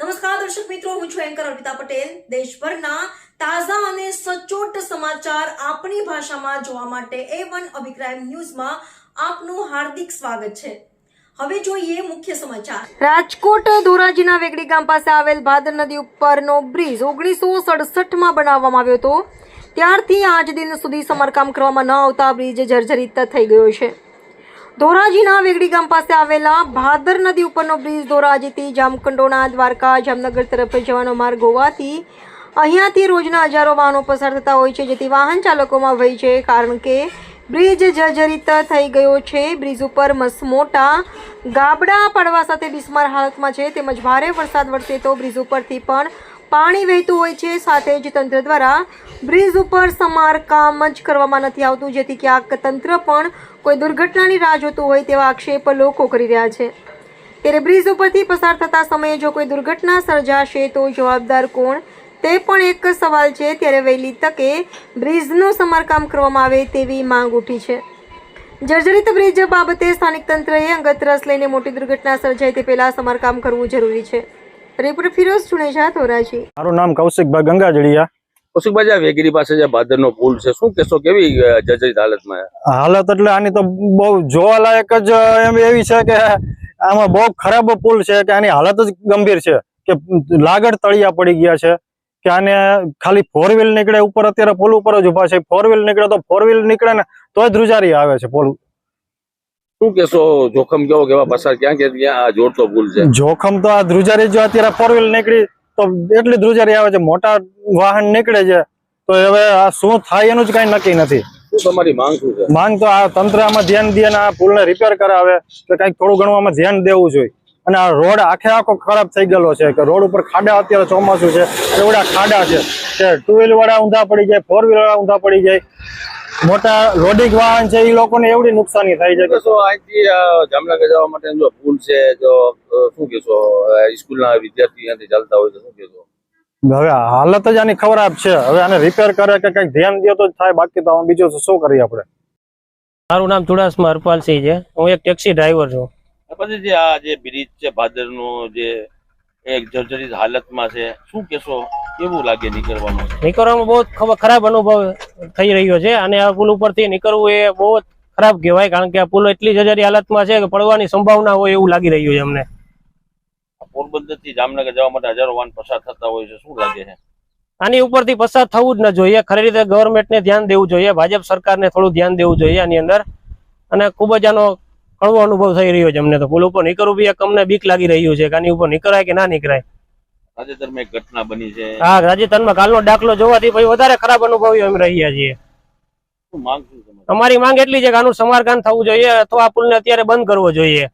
નમસ્કાર, દર્શક મિત્રો, હું છું એન્કર અર્પિતા પટેલ. દેશભરના તાજા અને સચોટ સમાચાર આપણી ભાષામાં જોવા માટે એ વન અભિપ્રાય ન્યૂઝમાં આપનું હાર્દિક સ્વાગત છે. હવે જોઈએ મુખ્ય સમાચાર. રાજકોટ ધોરાજીના વેગડી ગામ પાસે આવેલ ભાદર નદી ઉપરનો બ્રિજ ઓગણીસો સડસઠમાં બનાવવામાં આવ્યો હતો. ત્યારથી આજ દિન સુધી સમારકામ કરવામાં ન આવતા બ્રિજ જર્જરિત થઈ ગયો છે. ધોરાજીના વેગડી ગામ પાસે આવેલા ભાદર નદી ઉપરનો બ્રિજ ધોરાજીથી જામકંડોના દ્વારકા જામનગર તરફ જવાનો માર્ગ હોવાથી અહીંયાથી રોજના હજારો વાહનો પસાર થતા હોય છે, જેથી વાહન ચાલકોમાં ભય છે, કારણ કે બ્રિજ જર્જરિત થઈ ગયો છે. બ્રિજ ઉપર મસમોટા ગાબડા પડવા સાથે બિસ્માર હાલતમાં છે, તેમજ ભારે વરસાદ વરસે તો બ્રિજ ઉપરથી પણ પાણી વહેતું હોય છે. સાથે જ તંત્ર દ્વારા બ્રિજ ઉપર સમારકામ જ કરવામાં નથી આવતું, જેથી ક્યાંક તંત્ર પણ કોઈ દુર્ઘટનાની રાહ જોતું હોય તેવા આક્ષેપ લોકો કરી રહ્યા છે. ત્યારે બ્રિજ ઉપરથી પસાર થતા સમયે જો કોઈ દુર્ઘટના સર્જાશે તો જવાબદાર કોણ? તે પણ એક સવાલ છે. ત્યારે વહેલી તકે બ્રિજનું સમારકામ કરવામાં આવે તેવી માંગ ઉઠી છે. જર્જરિત બ્રિજ બાબતે સ્થાનિક તંત્રએ અંગત રસ લઈને મોટી દુર્ઘટના સર્જાય તે પહેલાં સમારકામ કરવું જરૂરી છે. રિપોર્ટર ફિરોઝ ચુનેજા ધોરાજી. મારું નામ કૌશિકભાઈ ગંગાજળિયા કૌશિકભાઈ આ વેગરી પાસે જે ભાદરનો પુલ છે શું કેશો કેવી અ, હાલતમાં હાલત એટલે આની તો બહુ જોવાલાયક જ એમ એવી છે કે આમાં બહુ ખરાબ પુલ છે કે આની હાલત જ ગંભીર છે કે લાગડ તળિયા પડી ગયા છે કે આને ખાલી ફોર વ્હીલ નીકળે ઉપર અત્યારે પુલ ઉપર જ ઊભા છે. ફોર વ્હીલ નીકળે તો ફોર વ્હીલ નીકળે ને તોય ધ્રુજારી આવે છે પુલ. શું કેશો જોખમ કેવો કેવા પસાર ક્યાં કે ત્યાં આ જોડતો પુલ છે? જોખમ તો આ ધ્રુજારી જો અત્યારે ફોર વ્હીલ નીકળી તો એટલી ધ્રુજારી આવે છે મોટા વાહન નીકળે છે તો હવે આ શું થાય એનું જ કઈ નક્કી નથી. તમારી માંગ શું છે? માંગ તો આ તંત્ર આમાં ધ્યાન દે ને પુલ ને રિપેર કરાવે તો કંઈક થોડું ઘણું આમાં ધ્યાન દેવું જોઈએ. અને આ રોડ આખે આખો ખરાબ થઈ ગયેલો છે કે રોડ ઉપર ખાડા અત્યારે ચોમાસું છે એવડા ખાડા છે કે ટુ વ્હીલ વાળા ઊંધા પડી જાય ફોર વ્હીલ વાળા ઊંધા પડી જાય મોટા લોડિંગ વાહન છે એ લોકોને એવડી નુકસાની થાય છે કે શું અહીંથી જામનગર જવા માટે જો પુલ છે જો શું કેશો અ, સ્કૂલના વિદ્યાર્થી અહીંથી ચાલતા હોય તો શું કેશો હવે હાલત જ આની ખરાબ છે. હવે આને રિપેર કરે કે કંઈક ધ્યાન દો તો થાય બાકી તો બીજું તો શું કરીએ આપણે? મારું નામ ચુડાસમા હરપાલસિંહ છે. હું એક ટેક્સી ડ્રાઈવર છું. પછી જે આ જે બ્રિજ છે ભાદરનો જે એક જર્જરિત હાલતમાં છે શું કેશો કેવું લાગે નીકળવાનું? નીકળવામાં બહુ ખરાબ અનુભવ થઈ રહ્યો છે અને આ પુલ ઉપરથી નીકળવું એ બહુ ખરાબ કહેવાય કારણ કે આ પુલ એટલી જજારી હાલતમાં છે કે પડવાની સંભાવના હોય એવું લાગી રહ્યું છે અમને. પોરબંદરથી જામનગર જવા માટે હજારો વાહન પસાર થતા હોય છે. શું લાગે છે? આની ઉપરથી પસાર થવું જ ન જોઈએ. ખરી રીતે ગવર્મેન્ટને ધ્યાન દેવું જોઈએ. ભાજપ સરકારને થોડું ધ્યાન દેવું જોઈએ આની અંદર. અને ખૂબ જ આનો કડવો અનુભવ થઈ રહ્યો છે અમને તો. પુલ ઉપર નીકળવું બી એક અમને બીક લાગી રહ્યું છે કે આની ઉપર નીકળાય કે ના નીકળાય. તાજેતરમાં એક ઘટના બની છે. હા રાજસ્થાનમાં કાલનો દાખલો જોવાથી ભાઈ વધારે ખરાબ અનુભવી અમે રહ્યા છીએ. શું માંગ છે તમારી? અમારી માંગ એટલી છે કે આનું સમારકામ થવું જોઈએ અથવા આ પુલને અત્યારે બંધ કરવો જોઈએ.